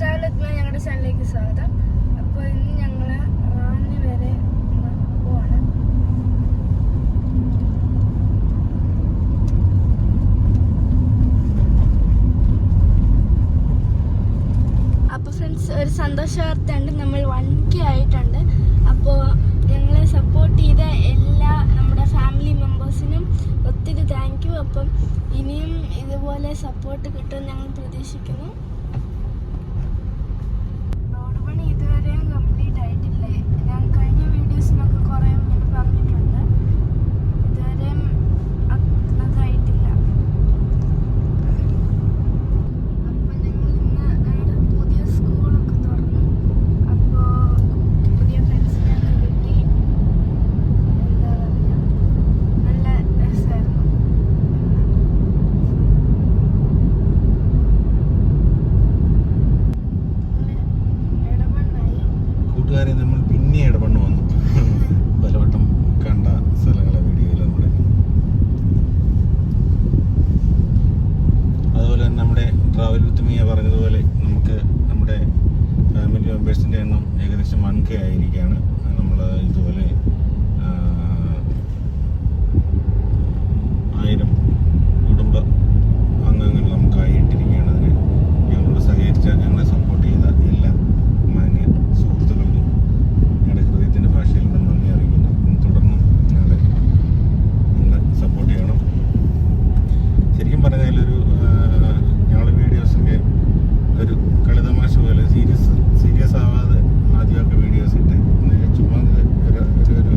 ട്രാവലെത്തുന്ന ഞങ്ങളുടെ ചാനലിലേക്ക് സ്വാഗതം. അപ്പോൾ ഇന്ന് ഞങ്ങൾ റാന്നി വരെ പോവാണ്. അപ്പോൾ ഫ്രണ്ട്സ് ഒരു സന്തോഷ വാർത്തയുണ്ട്. നമ്മൾ വൺ കെ ആയിട്ടുണ്ട്. അപ്പോൾ ഞങ്ങളെ സപ്പോർട്ട് ചെയ്ത എല്ലാ നമ്മുടെ ഫാമിലി മെമ്പേഴ്സിനും ഒത്തിരി താങ്ക് യു അപ്പം ഇനിയും ഇതുപോലെ സപ്പോർട്ട് കിട്ടുമെന്ന് ഞങ്ങൾ പ്രതീക്ഷിക്കുന്നു. നമ്മുടെ ട്രാവൽ വിത്ത് മിയ പറഞ്ഞതുപോലെ നമുക്ക് നമ്മുടെ ഫാമിലി മെമ്പേഴ്സിന്റെ എണ്ണം ഏകദേശം വൺ കെ ആയിരിക്കുകയാണ്. പോലെ സീരിയസ് സീരിയസ് ആവാതെ ആദ്യമൊക്കെ വീഡിയോസ് ഇട്ട് ചുമ്മാ ഒരു ഒരു